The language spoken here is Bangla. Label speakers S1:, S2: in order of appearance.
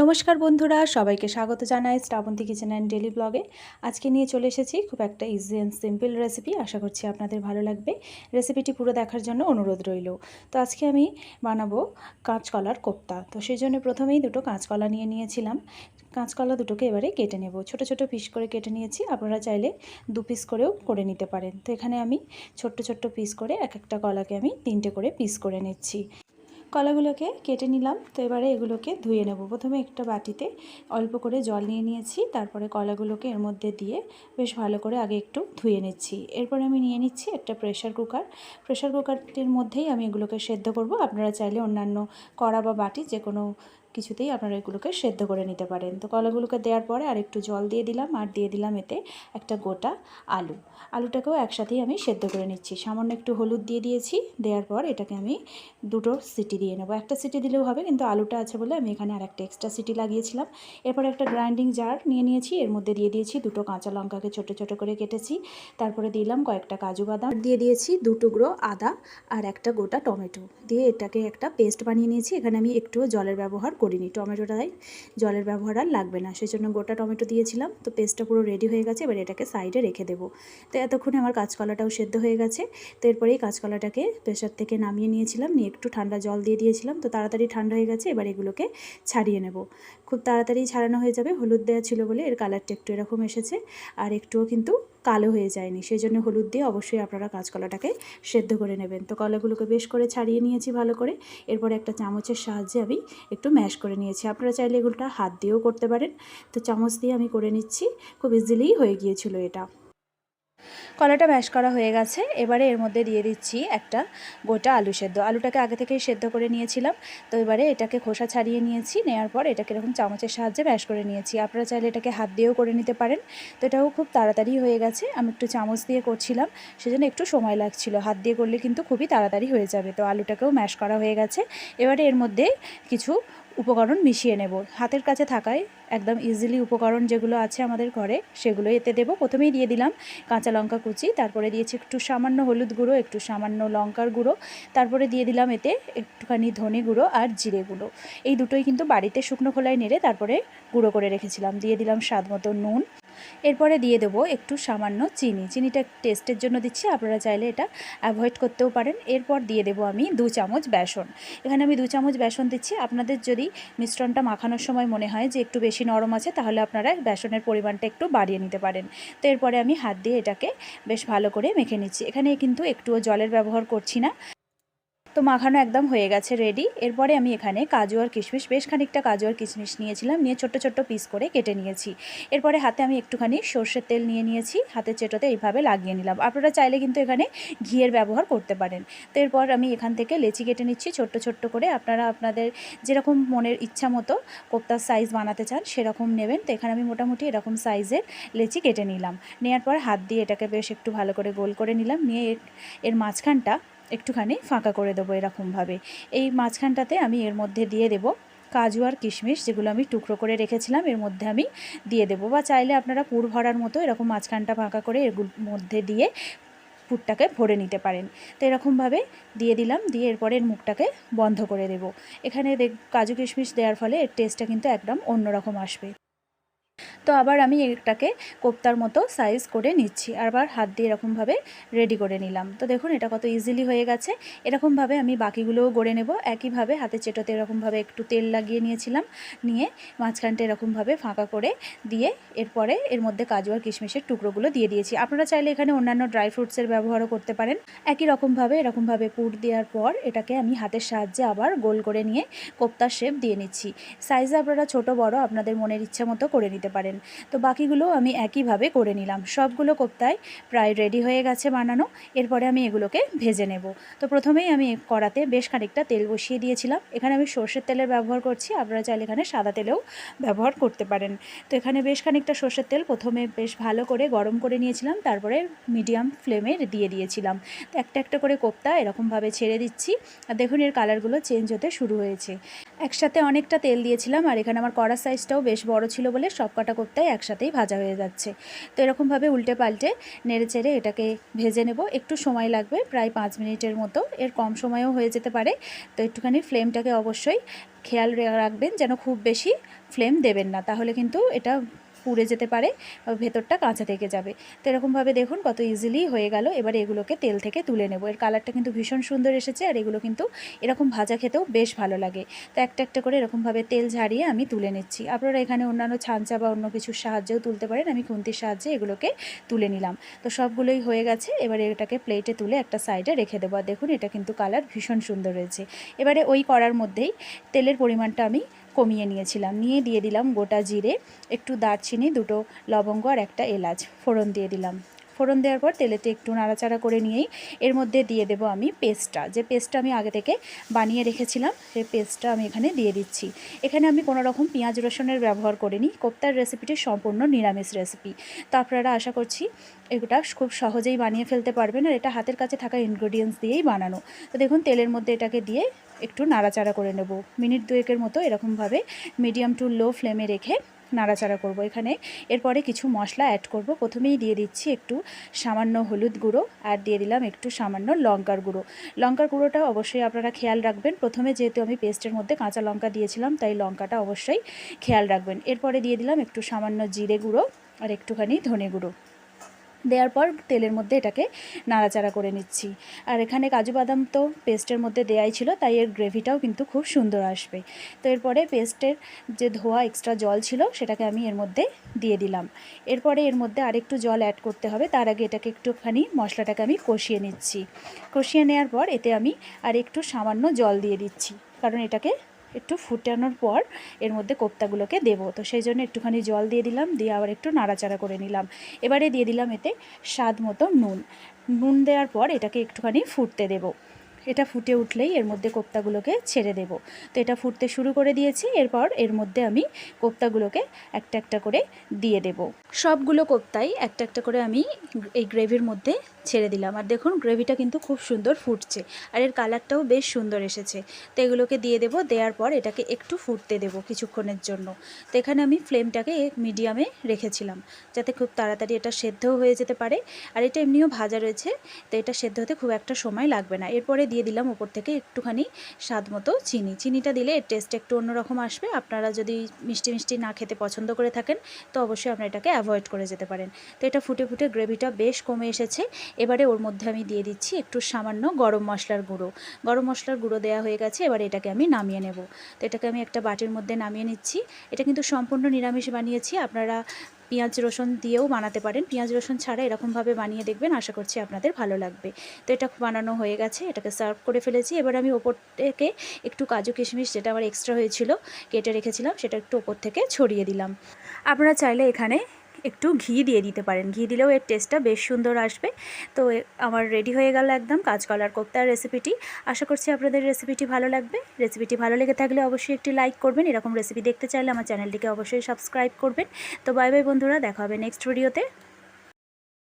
S1: নমস্কার বন্ধুরা, সবাইকে স্বাগত জানাই শ্রাবন্তী কিচেন অ্যান্ড ডেলি ব্লগে আজকে নিয়ে চলে এসেছি খুব একটা ইজি অ্যান্ড সিম্পল রেসিপি আশা করছি আপনাদের ভালো লাগবে। রেসিপিটি পুরো দেখার জন্য অনুরোধ রইল। তো আজকে আমি বানাবো কাঁচকলার কোপ্তা। তো সেই জন্য প্রথমেই দুটো কাঁচকলা নিয়ে নিয়েছিলাম। কাঁচকলা দুটোকে এবারে কেটে নেব। ছোট ছোট পিস করে কেটে নিয়েছি, আপনারা চাইলে দু পিস করেও করে নিতে পারেন। তো এখানে আমি ছোট্ট ছোট্ট পিস করে এক একটা কলাকে আমি তিনটে করে পিস করে নিচ্ছি। কলাগুলোকে কেটে নিলাম। তো এবারে এগুলোকে ধুয়ে নেব। প্রথমে একটা বাটিতে অল্প করে জল নিয়ে নিয়েছি। তারপরে কলাগুলোকে এর মধ্যে দিয়ে বেশ ভালো করে আগে একটু ধুয়ে নিচ্ছি। এরপরে আমি নিয়ে নিচ্ছি একটা প্রেশার কুকার। প্রেশার কুকারটির মধ্যেই আমি এগুলোকে সেদ্ধ করব। আপনারা চাইলে অন্যান্য কড়া বা বাটি যে কোনো কিছুতেই আপনারা এগুলোকে সেদ্ধ করে নিতে পারেন। তো কলাগুলোকে দেওয়ার পরে আর একটু জল দিয়ে দিলাম আর দিয়ে দিলাম এতে একটা গোটা আলু। আলুটাকেও একসাথেই আমি সেদ্ধ করে নিচ্ছি। সামান্য একটু হলুদ দিয়ে দিয়েছি, দেওয়ার পর এটাকে আমি দুটো সিটি দিয়ে নেব। একটা সিটি দিলেও হবে, কিন্তু আলুটা আছে বলে আমি এখানে আর একটা এক্সট্রা সিটি লাগিয়েছিলাম। এরপর একটা গ্রাইন্ডিং জার নিয়ে নিয়েছি, এর মধ্যে দিয়ে দিয়েছি দুটো কাঁচা লঙ্কাকে ছোটো ছোটো করে কেটেছি। তারপরে দিলাম কয়েকটা কাজু বাদাম। দিয়ে দিয়েছি দু টুকরো আদা আর একটা গোটা টমেটো। দিয়ে এটাকে একটা পেস্ট বানিয়ে নিয়েছি। এখানে আমি একটু জলের ব্যবহার করিনি। টমেটোটাই জলের ব্যবহার আর লাগবে না। সেই জন্য গোটা টমেটো দিয়েছিলাম। তো পেস্টটা পুরো রেডি হয়ে গেছে। এবার এটাকে সাইডে রেখে দেবো। তো এতক্ষণে আমার কাঁচকলাটাও সেদ্ধ হয়ে গেছে। তো এরপরেই কাঁচকলাটাকে প্রেশার থেকে নামিয়ে নিয়েছিলাম। নিয়ে একটু ঠান্ডা জল দিয়ে দিয়েছিলাম। তো তাড়াতাড়ি ঠান্ডা হয়ে গেছে। এবার এগুলোকে ছাড়িয়ে নেব। খুব তাড়াতাড়ি ছাড়ানো হয়ে যাবে। হলুদ দেওয়া ছিল বলে এর কালারটা একটু এরকম এসেছে। আর একটুও কিন্তু কালো হয়ে যায়নি। সেই জন্য হলুদ দিয়ে অবশ্যই আপনারা কাঁচকলাটাকে সেদ্ধ করে নেবেন। তো কলাগুলোকে বেশ করে ছাড়িয়ে নিয়েছি ভালো করে। এরপরে একটা চামচের সাহায্যে আমি একটু ম্যাশ করে নিয়েছি। আপনারা চাইলে এগুলোটা হাত দিয়েও করতে পারেন। তো চামচ দিয়ে আমি করে নিচ্ছি। খুব ইজিলিই হয়ে গিয়েছিল এটা। কলাটা ম্যাশ করা হয়ে গেছে। এবারে এর মধ্যে দিয়ে দিচ্ছি একটা গোটা আলু সেদ্ধ। আলুটাকে আগে থেকেই সেদ্ধ করে নিয়েছিলাম। তো এবারে এটাকে খোসা ছাড়িয়ে নিয়েছি। নেওয়ার পর এটাকে এরকম চামচের সাহায্যে ম্যাশ করে নিয়েছি। আপনারা চাইলে এটাকে হাত দিয়েও করে নিতে পারেন। তো এটাও খুব তাড়াতাড়ি হয়ে গেছে। আমি একটু চামচ দিয়ে করছিলাম। সেজন্য একটু সময় লাগছিল। হাত দিয়ে করলে কিন্তু খুবই তাড়াতাড়ি হয়ে যাবে। তো আলুটাকেও ম্যাশ করা হয়ে গেছে। এবারে এর মধ্যে কিছু উপকরণ মিশিয়ে নেব। হাতের কাছে থাকায় একদম ইজিলি উপকরণ যেগুলো আছে আমাদের ঘরে, সেগুলো এতে দেবো। প্রথমেই দিয়ে দিলাম কাঁচা লঙ্কা কুচি, তারপরে দিয়েছি একটু সামান্য হলুদ গুঁড়ো, একটু সামান্য লঙ্কার গুঁড়ো, তারপরে দিয়ে দিলাম এতে একটুখানি ধনে গুঁড়ো আর জিরে গুঁড়ো। এই দুটোই কিন্তু বাড়িতে শুকনো খোলায় নেড়ে তারপরে গুঁড়ো করে রেখেছিলাম। দিয়ে দিলাম স্বাদ মতো নুন। এরপরে দিয়ে দেবো একটু সামান্য চিনি। চিনিটা টেস্টের জন্য দিচ্ছি, আপনারা চাইলে এটা অ্যাভয়েড করতেও পারেন। এরপর দিয়ে দেবো আমি দু চামচ বেসন। এখানে আমি দু চামচ বেসন দিচ্ছি। আপনাদের যদি মিশ্রণটা মাখানোর সময় মনে হয় যে একটু বেশি নরম আছে, তাহলে আপনারা বেসনের পরিমাণটা একটু বাড়িয়ে নিতে পারেন। তো এরপরে আমি হাত দিয়ে এটাকে বেশ ভালো করে মেখে নিচ্ছি। এখানে কিন্তু একটুও জলের ব্যবহার করছি না। তো মাখানো একদম হয়ে গেছে রেডি এরপরে আমি এখানে কাজু আর কিশমিশ, বেশ খানিকটা কাজু আর কিশমিশ নিয়েছিলাম, নিয়ে ছোট্ট ছোট্ট পিস করে কেটে নিয়েছি। এরপরে হাতে আমি একটুখানি সর্ষের তেল নিয়ে নিয়েছি, হাতের চেটোতে এইভাবে লাগিয়ে নিলাম। আপনারা চাইলে কিন্তু এখানে ঘিয়ের ব্যবহার করতে পারেন। তো এরপর আমি এখান থেকে লেচি কেটে নিচ্ছি, ছোট্ট ছোট্ট করে। আপনারা আপনাদের যেরকম মনের ইচ্ছা মতো কোপ্তার সাইজ বানাতে চান, সেরকম নেবেন। তো এখানে আমি মোটামুটি এরকম সাইজের লেচি কেটে নিলাম। নেওয়ার পর হাত দিয়ে এটাকে বেশ একটু ভালো করে গোল করে নিলাম। নিয়ে এর মাঝখানটা একটুখানি ফাঁকা করে দেবো এরকমভাবে। এই মাঝখানটাতে আমি এর মধ্যে দিয়ে দেব কাজু আর কিশমিশ, যেগুলো আমি টুকরো করে রেখেছিলাম, এর মধ্যে আমি দিয়ে দেবো। বা চাইলে আপনারা পুর ভরার মতো এরকম মাঝখানটা ফাঁকা করে এগুলোর মধ্যে দিয়ে পুরটাকে ভরে নিতে পারেন। তো এরকমভাবে দিয়ে দিলাম, দিয়ে এরপরে এর মুখটাকে বন্ধ করে দেব। এখানে দেখ কাজু কিশমিশ দেওয়ার ফলে এর টেস্টটা কিন্তু একদম অন্যরকম আসবে। তো আবার আমি এটাকে কোপ্তার মতো সাইজ করে নিচ্ছি। আবার হাত দিয়ে এরকমভাবে রেডি করে নিলাম। তো দেখুন, এটা কত ইজিলি হয়ে গেছে। এরকমভাবে আমি বাকিগুলোও গড়ে নেব। একইভাবে হাতে চেটোতে এরকমভাবে একটু তেল লাগিয়ে নিয়েছিলাম। নিয়ে মাঝখানটা এরকমভাবে ফাঁকা করে দিয়ে এরপরে এর মধ্যে কাজু আর কিশমিশের টুকরোগুলো দিয়ে দিয়েছি। আপনারা চাইলে এখানে অন্যান্য ড্রাই ফ্রুটসের ব্যবহারও করতে পারেন। একই রকমভাবে, এরকমভাবে পুর দেওয়ার পর এটাকে আমি হাতের সাহায্যে আবার গোল করে নিয়ে কোপ্তার শেপ দিয়ে নিচ্ছি। সাইজ আপনারা ছোট বড় আপনাদের মনের ইচ্ছা মতো করে নিতে পারেন। তো বাকিগুলো আমি একইভাবে করে নিলাম। সবগুলো কোপ্তায় প্রায় রেডি হয়ে গেছে বানানো। এরপরে আমি এগুলোকে ভেজে নেব। তো প্রথমেই আমি কড়াতে বেশ খানিকটা তেল বসিয়ে দিয়েছিলাম। এখানে আমি সর্ষের তেলের ব্যবহার করছি। আপনারা চাইলে এখানে সাদা তেলেও ব্যবহার করতে পারেন। তো এখানে বেশ খানিকটা সর্ষের তেল প্রথমে বেশ ভালো করে গরম করে নিয়েছিলাম। তারপরে মিডিয়াম ফ্লেমে দিয়ে দিয়েছিলাম। তো একটা একটা করে কোপ্তা এরকমভাবে ছেড়ে দিচ্ছি। আর দেখুন, এর কালারগুলো চেঞ্জ হতে শুরু হয়েছে। একসাথে অনেকটা তেল দিয়েছিলাম। আর এখানে আমার কড়া সাইজটাও বেশ বড় ছিল বলে সব কটা কোপ্তাই একসাথেই ভাজা হয়ে যাচ্ছে। তো এরকমভাবে উল্টে পাল্টে নেড়ে চেড়ে এটাকে ভেজে নেব। একটু সময় লাগবে, প্রায় পাঁচ মিনিটের মতো। এর কম সময়ও হয়ে যেতে পারে। তো একটুখানি ফ্লেমটাকে অবশ্যই খেয়াল রাখবেন যেন খুব বেশি ফ্লেম দেবেন না। তাহলে কিন্তু এটা পুড়ে যেতে পারে ভেতরটা কাঁচা থেকে যাবে। তো এরকমভাবে দেখুন কত ইজিলি হয়ে গেল। এবার এগুলোকে তেল থেকে তুলে নেব। এর কালারটা কিন্তু ভীষণ সুন্দর এসেছে আর এগুলো কিন্তু এরকম ভাজা খেতেও বেশ ভালো লাগে। তো একটা একটা করে এরকমভাবে তেল ঝাড়িয়ে আমি তুলে নিচ্ছি। আপনারা এখানে অন্যান্য ছাঁচা বা অন্য কিছুর সাহায্যেও তুলতে পারেন। আমি খুন্তির সাহায্যে এগুলোকে তুলে নিলাম। তো সবগুলোই হয়ে গেছে। এবারে এটাকে প্লেটে তুলে একটা সাইডে রেখে দেবো। আর দেখুন এটা কিন্তু কালার ভীষণ সুন্দর রয়েছে এবারে ওই করার মধ্যেই তেলের পরিমাণটা আমি কমিয়ে নিয়েছিলাম। নিয়ে দিয়ে দিলাম গোটা জিরে, একটু দারচিনি, দুটো লবঙ্গ আর একটা এলাচ। ফোড়ন দিয়ে দিলাম। ফোড়ন দেওয়ার পর তেলেতে একটু নাড়াচাড়া করে নিয়েই এর মধ্যে দিয়ে দেবো আমি পেস্টটা। যে পেস্টটা আমি আগে থেকে বানিয়ে রেখেছিলাম, সেই পেস্টটা আমি এখানে দিয়ে দিচ্ছি। এখানে আমি কোনো রকম পেঁয়াজ রসুনের ব্যবহার করিনি। কোপ্তার রেসিপিটি সম্পূর্ণ নিরামিষ রেসিপি। তো আপনারা আশা করছি এটা খুব সহজেই বানিয়ে ফেলতে পারবেন আর এটা হাতের কাছে থাকা ইনগ্রেডিয়েন্টস দিয়েই বানানো। তো দেখুন, তেলের মধ্যে এটাকে দিয়ে একটু নাড়াচাড়া করে নেব। মিনিট দুয়েকের মতো এরকমভাবে মিডিয়াম টু লো ফ্লেমে রেখে নাড়াচাড়া করব। এখানে এরপরে কিছু মশলা অ্যাড করব। প্রথমেই দিয়ে দিচ্ছি একটু সামান্য হলুদ গুঁড়ো আর দিয়ে দিলাম একটু সামান্য লঙ্কার গুঁড়ো। লঙ্কার গুঁড়োটা অবশ্যই আপনারা খেয়াল রাখবেন। প্রথমে যেহেতু আমি পেস্টের মধ্যে কাঁচা লঙ্কা দিয়েছিলাম, তাই লঙ্কাটা অবশ্যই খেয়াল রাখবেন। এরপরে দিয়ে দিলাম একটু সামান্য জিরে গুঁড়ো আর একটুখানি ধনে গুঁড়ো। দেওয়ার পর তেলের মধ্যে এটাকে নাড়াচাড়া করে নিচ্ছি। আর এখানে কাজু বাদাম তো পেস্টের মধ্যে দেয়াই ছিল, তাই এর গ্রেভিটাও কিন্তু খুব সুন্দর আসবে। তো এরপরে পেস্টের যে ধোয়া এক্সট্রা জল ছিল, সেটাকে আমি এর মধ্যে দিয়ে দিলাম। এরপরে এর মধ্যে আরেকটু জল অ্যাড করতে হবে, তার আগে এটাকে একটুখানি মশলাটাকে আমি কষিয়ে নিচ্ছি। কষিয়ে নেওয়ার পর এতে আমি আর একটু সামান্য জল দিয়ে দিচ্ছি, কারণ এটাকে একটু ফুটানোর পর এর মধ্যে কোপ্তাগুলোকে দেবো। তো সেই জন্য একটুখানি জল দিয়ে দিলাম, দিয়ে আবার একটু নাড়াচাড়া করে নিলাম। এবারে দিয়ে দিলাম এতে স্বাদ মতো নুন। নুন দেওয়ার পর এটাকে একটুখানি ফুটতে দেবো। এটা ফুটে উঠলেই এর মধ্যে কোপ্তাগুলোকে ছেড়ে দেব। তো এটা ফুটতে শুরু করে দিয়েছি, এরপর এর মধ্যে আমি কোপ্তাগুলোকে একটা একটা করে দিয়ে দেব। সবগুলো কোপ্তাই একটা একটা করে আমি এই গ্রেভির মধ্যে ছেড়ে দিলাম। আর দেখুন, গ্রেভিটা কিন্তু খুব সুন্দর ফুটছে আর এর কালারটাও বেশ সুন্দর এসেছে। তো এগুলোকে দিয়ে দেব, দেওয়ার পর এটাকে একটু ফুটতে দেব কিছুক্ষণের জন্য। তো এখানে আমি ফ্লেমটাকে মিডিয়ামে রেখেছিলাম যাতে খুব তাড়াতাড়ি এটা সেদ্ধও হয়ে যেতে পারে। আর এটা এমনিও ভাজা রয়েছে, তো এটা সেদ্ধ হতে খুব একটা সময় লাগবে না। এরপরে দিয়ে দিলাম ওপর থেকে একটুখানি স্বাদ মতো চিনি। চিনিটা দিলে এর টেস্ট একটু অন্যরকম আসবে। আপনারা যদি মিষ্টি মিষ্টি না খেতে পছন্দ করে থাকেন, তো অবশ্যই আপনারা এটাকে অ্যাভয়েড করে যেতে পারেন। তো এটা ফুটে ফুটে গ্রেভিটা বেশ কমে এসেছে। এবারে ওর মধ্যে আমি দিয়ে দিচ্ছি একটু সামান্য গরম মশলার গুঁড়ো। গরম মশলার গুঁড়ো দেওয়া হয়ে গেছে, এবারে এটাকে আমি নামিয়ে নেব। তো এটাকে আমি একটা বাটির মধ্যে নামিয়ে নিচ্ছি। এটা কিন্তু সম্পূর্ণ নিরামিষ বানিয়েছি। আপনারা পেঁয়াজ রসুন দিয়েও বানাতে পারেন। পেঁয়াজ রসুন ছাড়া এরকমভাবে বানিয়ে দেখবেন, আশা করছি আপনাদের ভালো লাগবে। তো এটা বানানো হয়ে গেছে, এটাকে সার্ভ করে ফেলেছি। এবার আমি ওপর থেকে একটু কাজু কিশমিশ যেটা আমার এক্সট্রা হয়েছিল, কেটে রেখেছিলাম, সেটা একটু ওপর থেকে ছড়িয়ে দিলাম। আপনারা চাইলে এখানে একটু ঘি দিয়ে দিতে পারেন। ঘি দিলেও এর টেস্টটা বেশ সুন্দর আসবে। তো আমার রেডি হয়ে গেল একদম কাঁচকলার কোপ্তার রেসিপিটি আশা করছি আপনাদের রেসিপিটি ভালো লাগবে। রেসিপিটি ভালো লেগে থাকলে অবশ্যই একটি লাইক করবেন। এরকম রেসিপি দেখতে চাইলে আমার চ্যানেলটিকে অবশ্যই সাবস্ক্রাইব করবেন। তো বাই বাই বন্ধুরা, দেখা হবে নেক্সট ভিডিওতে